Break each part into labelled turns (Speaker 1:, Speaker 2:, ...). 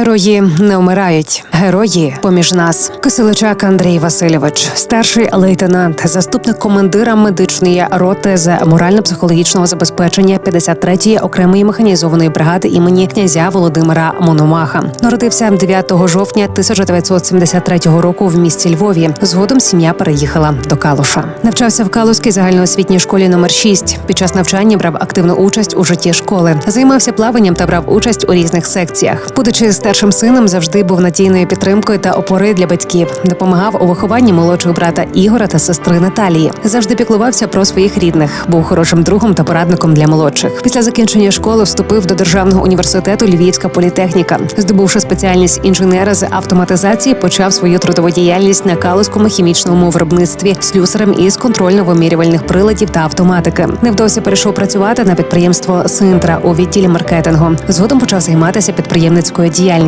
Speaker 1: Герої не вмирають. Герої поміж нас. Киселичак Андрій Васильович, старший лейтенант, заступник командира медичної роти з морально-психологічного забезпечення 53-ї окремої механізованої бригади імені князя Володимира Мономаха. Народився 9 жовтня 1973 року в місті Львові. Згодом сім'я переїхала до Калуша. Навчався в Калузькій загальноосвітній школі номер 6 Під час навчання брав активну участь у житті школи, займався плаванням та брав участь у різних секціях. Будучи старшим сином, завжди був надійною підтримкою та опорою для батьків. Допомагав у вихованні молодшого брата Ігора та сестри Наталії. Завжди піклувався про своїх рідних, був хорошим другом та порадником для молодших. Після закінчення школи вступив до державного університету Львівська політехніка. Здобувши спеціальність інженера з автоматизації, почав свою трудову діяльність на Калузькому хімічному виробництві слюсарем із контрольно-вимірювальних приладів та автоматики. Невдовзі перейшов працювати на підприємство Синтра у відділі маркетингу. Згодом почав займатися підприємницькою діяльністю.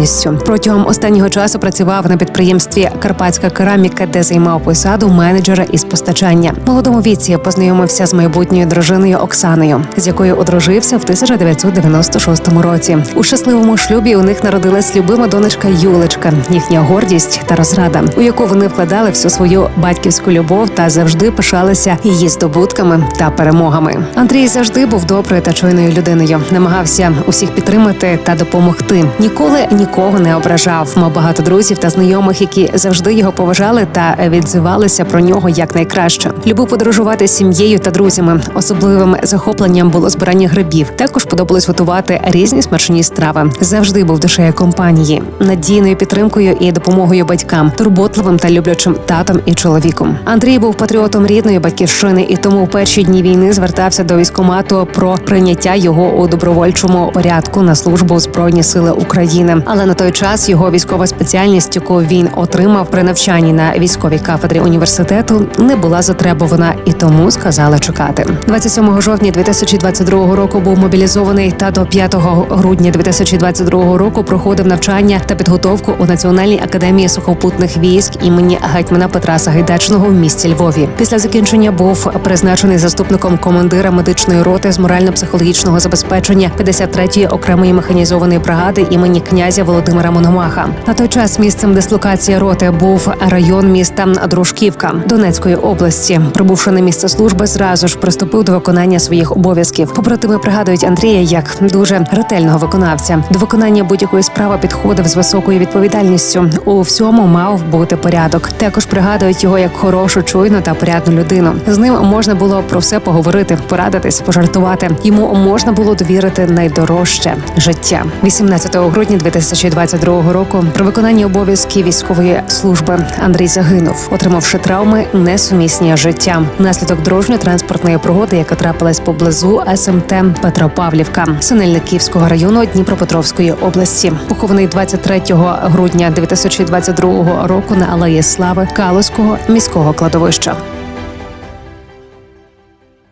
Speaker 1: Протягом останнього часу працював на підприємстві Карпатська кераміка, де займав посаду менеджера із постачання. Молодому віці познайомився з майбутньою дружиною Оксаною, з якою одружився в 1996 році. У щасливому шлюбі у них народилась любима донечка Юлечка, їхня гордість та розрада, у яку вони вкладали всю свою батьківську любов та завжди пишалися її здобутками та перемогами. Андрій завжди був доброю та чуйною людиною, намагався усіх підтримати та допомогти. Ніколи нікого не ображав. Мав багато друзів та знайомих, які завжди його поважали та відзивалися про нього як найкраще. Любив подорожувати з сім'єю та друзями. Особливим захопленням було збирання грибів. Також подобалось готувати різні смачні страви. Завжди був душею компанії, надійною підтримкою і допомогою батькам, турботливим та люблячим татом і чоловіком. Андрій був патріотом рідної батьківщини, і тому в перші дні війни звертався до військомату про прийняття його у добровольчому порядку на службу у збройні сили України. Але на той час його військова спеціальність, яку він отримав при навчанні на військовій кафедрі університету, не була затребувана і тому сказали чекати. 27 жовтня 2022 року був мобілізований та до 5 грудня 2022 року проходив навчання та підготовку у Національній академії сухопутних військ імені гетьмана Петра Сагайдачного в місті Львові. Після закінчення був призначений заступником командира медичної роти з морально-психологічного забезпечення 53-ї окремої механізованої бригади імені князя Володимира Мономаха. На той час місцем дислокації роти був район міста Дружківка Донецької області. Прибувши на місце служби, зразу ж приступив до виконання своїх обов'язків. Побратими пригадують Андрія як дуже ретельного виконавця. До виконання будь-якої справи підходив з високою відповідальністю. У всьому мав бути порядок. Також пригадують його як хорошу, чуйну та порядну людину. З ним можна було про все поговорити, порадитись, пожартувати. Йому можна було довірити найдорожче життя. 18 грудня 2022 року при виконанні обов'язків військової служби Андрій загинув, отримавши травми несумісні з життям внаслідок дорожньо-транспортної пригоди, яка трапилась поблизу СМТ Петропавлівка, Синельниківського району Дніпропетровської області. Похований 23 грудня 2022 року на алеї Слави Калузького міського кладовища.